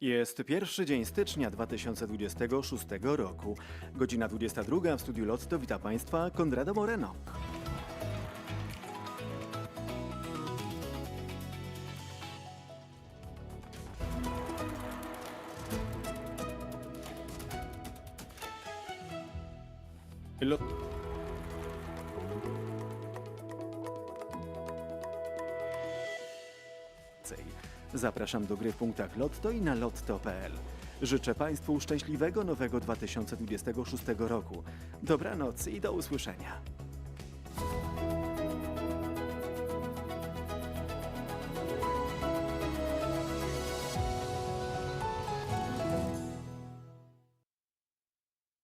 Jest pierwszy dzień stycznia 2026 roku. Godzina 22 w studiu Lotto wita Państwa Konrado Moreno. Lot... Zapraszam do gry w punktach Lotto i na lotto.pl. Życzę Państwu szczęśliwego nowego 2026 roku. Dobranoc i do usłyszenia.